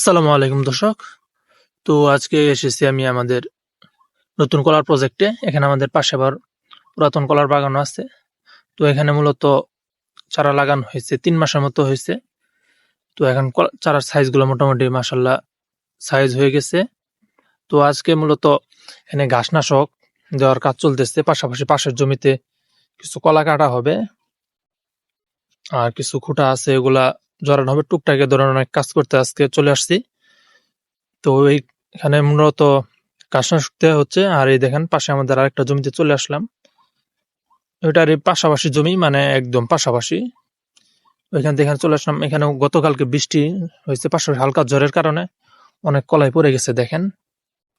আসসালামু আলাইকুম, দর্শক। তো আজকে এসেছি আমি আমাদের নতুন কলার প্রজেক্টে এখানে আমাদের পাশে আবার পুরাতন কলার বাগানও আছে। তো এখানে মূলত চারা লাগানো হয়েছে, তিন মাসের মতো হয়েছে। তো এখন চারার সাইজগুলো মোটামুটি মাসাল্লাহ সাইজ হয়ে গেছে। তো আজকে মূলত এখানে ঘাসনাশক দেওয়ার কাজ চলতেছে। পাশাপাশি পাশের জমিতে কিছু কলা কাটা হবে। আর কিছু খুঁটা আছে, এগুলা জড়ানো হবে। টুকটাক ধরনের অনেক কাজ করতে আজকে চলে আসছি। তো এইখানে মূলত ঘাসনাশক দেওয়া হচ্ছে। আর এই দেখেন, পাশে আমাদের আরেকটা জমিতে চলে আসলাম। ওইটার এই পাশাপাশি জমি মানে একদম পাশাপাশি। ওইখান থেকে চলে আসলাম। এখানে গতকালকে বৃষ্টি হয়েছে পাশাপাশি হালকা ঝড়ের কারণে। অনেক কলাই পড়ে গেছে, দেখেন।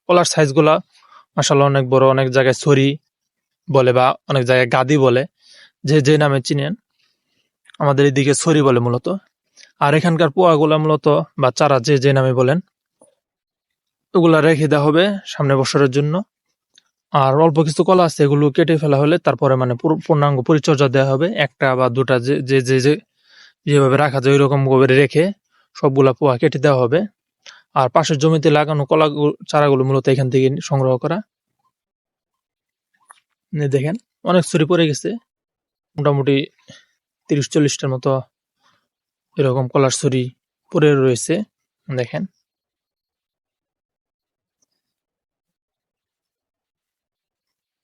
কলার সাইজগুলা মাসাল্লাহ অনেক বড়, অনেক জায়গায় ছড়ি বলে বা অনেক জায়গায় গাদি বলে। যে যে নামে চিনেন, আমাদের এদিকে ছড়ি বলে মূলত। আর এখানকার পোয়াগুলা মূলত বা চারা যে যে নামে বলেন, ওগুলা রেখে দেওয়া হবে সামনে বছরের জন্য। আর অল্প কিছু কলা আছে, এগুলো কেটে ফেলা হলে তারপরে মানে পুরো- পূর্ণাঙ্গ পরিচর্যা দেওয়া হবে। একটা বা দুটা যে যে যে যে, যেভাবে রাখা যায় ওইরকম করে রেখে সবগুলা পোয়া কেটে দেওয়া হবে। আর পাশের জমিতে লাগানো কলা চারাগুলো মূলত এখান থেকে সংগ্রহ করা। দেখেন, অনেক ছড়ি পড়ে গেছে। মোটামুটি তিরিশ চল্লিশটার মতো এরকম কলার ছুরি পরে রয়েছে, দেখেন।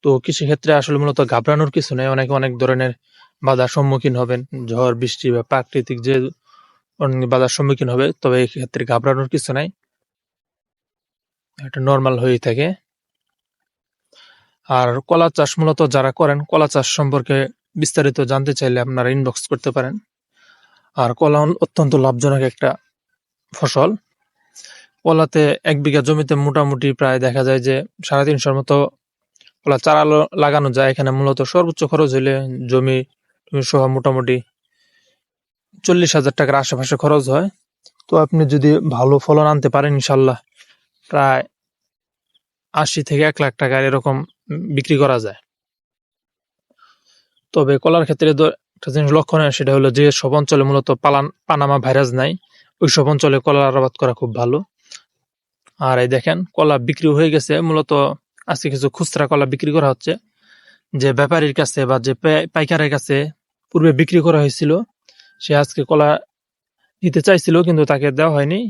তো কৃষিক্ষেত্রে আসলে মূলত ঘাবড়ানোর কিছু নেই, অনেকে অনেক ধরনের বাধার সম্মুখীন হবেন, ঝড়, বৃষ্টি বা প্রাকৃতিক যে বাধার সম্মুখীন হবে, তবে ক্ষেত্রে ঘাবড়ানোর কিছু নাই। এটা নর্মাল হয়েই থাকে। আর কলা চাষ মূলত যারা করেন, কলা চাষ সম্পর্কে বিস্তারিত জানতে চাইলে আপনারা ইনবক্স করতে পারেন। আর কলা অত্যন্ত লাভজনক একটা ফসল। কলাতে এক বিঘা জমিতে মোটামুটি প্রায় দেখা যায় যে সাড়ে তিনশোর মতো কলা চারা লাগানো যায়। এখানে মূলত সর্বোচ্চ খরচ হইলে জমি সহ মোটামুটি চল্লিশ হাজার টাকার আশেপাশে খরচ হয়। তো আপনি যদি ভালো ফলন আনতে পারেন ইনশাল্লাহ, প্রায় আশি থেকে এক লাখ টাকার এরকম বিক্রি করা যায়। তবে কলার ক্ষেত্রে একটা জিনিস লক্ষণীয় সেটা হলো যে সব অঞ্চলে মূলত পালান, পানামা ভাইরাস নাই। ওই সব অঞ্চলে কলার আবাদ করা খুব ভালো। আর এই দেখেন, কলা বিক্রি হয়ে গেছে। মূলত আজকে কিছু খুচরা কলা বিক্রি করা হচ্ছে, যে ব্যাপারীর কাছে বা যে পাইকারের কাছে পূর্বে বিক্রি করা হয়েছিল। সে আজকে কলা নিতে চাইছিল, কিন্তু তাকে দেওয়া হয়নি।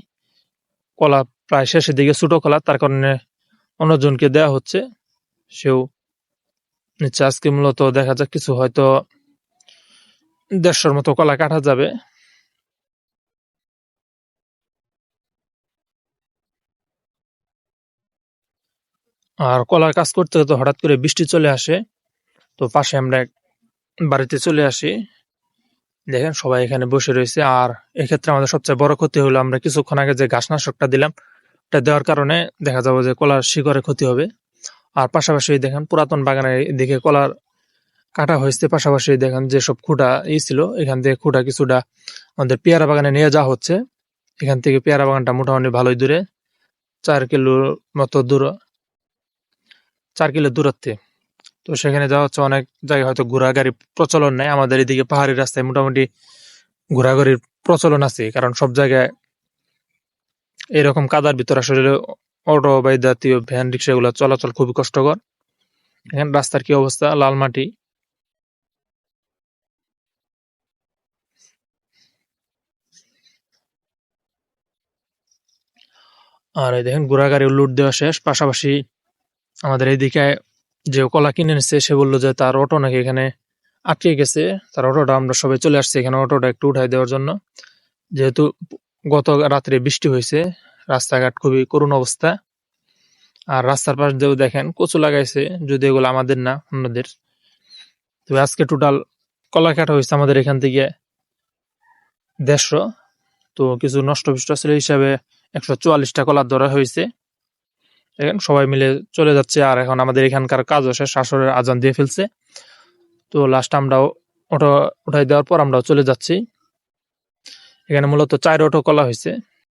কলা প্রায় শেষের দিকে ছোট কলা, তার কারণে অন্যজনকে দেওয়া হচ্ছে। সেও নিচ্ছে। আজকে মূলত দেখা যাক কিছু হয়তো দেড়শোর মতো কলা কাটা যাবে। আর কলার কাজ করতে করতে হঠাৎ করে বৃষ্টি চলে আসে, তো পাশে আমরা বাড়িতে চলে আসি। দেখেন সবাই এখানে বসে রয়েছে, আর এক্ষেত্রে আমাদের সবচেয়ে বড় ক্ষতি হলো আমরা কিছুক্ষণ আগে যে ঘাসনাশকটা দিলাম এটা দেওয়ার কারণে দেখা যাবে যে কলার শিকড়ে ক্ষতি হবে। আর পাশাপাশি দেখেন পুরাতন বাগানের দিকে কলার কাটা হয়েছে। পাশাপাশি দেখেন যেসব খুঁটা ই ছিল, এখান থেকে খুঁটা কিছুটা আমাদের পেয়ারা বাগানে নিয়ে যাওয়া হচ্ছে। এখান থেকে পেয়ারা বাগানটা মোটামুটি ভালোই দূরে, চার কিলোর মতো দূর, চার কিলো দূরত্বে। তো সেখানে যাওয়া হচ্ছে অনেক জায়গায় হয়তো ঘোড়াগাড়ি প্রচলন নেই। আমাদের এদিকে পাহাড়ি রাস্তায় মোটামুটি ঘোড়াগাড়ির প্রচলন আছে, কারণ সব জায়গায় এরকম কাদার ভিতর আসলে অটো বা জাতীয় ভ্যান রিক্সা গুলা চলাচল খুবই কষ্টকর। এখানে রাস্তার কি অবস্থা? লাল মাটি। আর এই দেখেন ঘোড়াগাড়ি লুট দেওয়া শেষ। পাশাপাশি আমাদের এইদিকে যে কলা কিনে নিচ্ছে সে বলল যে তার অটো নাকি এখানে আটকে গেছে। তার অটোটা আমরা সবাই চলে আসছি এখানে অটোটা একটু উঠাই দেওয়ার জন্য। যেহেতু গত রাত্রে বৃষ্টি হয়েছে, রাস্তাঘাট খুবই করুণ অবস্থা। আর রাস্তার পাশ দিয়েও দেখেন, কচু লাগাইছে, যদি এগুলো আমাদের না, অন্যদের। তো আজকে টোটাল কলা কাটা হয়েছে আমাদের এখান থেকে দেড়শো। তো কিছু নষ্ট ফিষ্ট ছিল হিসাবে একশো চুয়াল্লিশটা কলার ধরা হয়েছে। এখন সবাই মিলে চলে যাচ্ছে আর এখন আমাদের এখানকার কাজ শেষ শাশুড়ের আজান দিয়ে ফেলছে। তো লাস্ট আমরাও অটো উঠাই দেওয়ার পর আমরাও চলে যাচ্ছি। এখানে মূলত চার অটো কলা হয়েছে।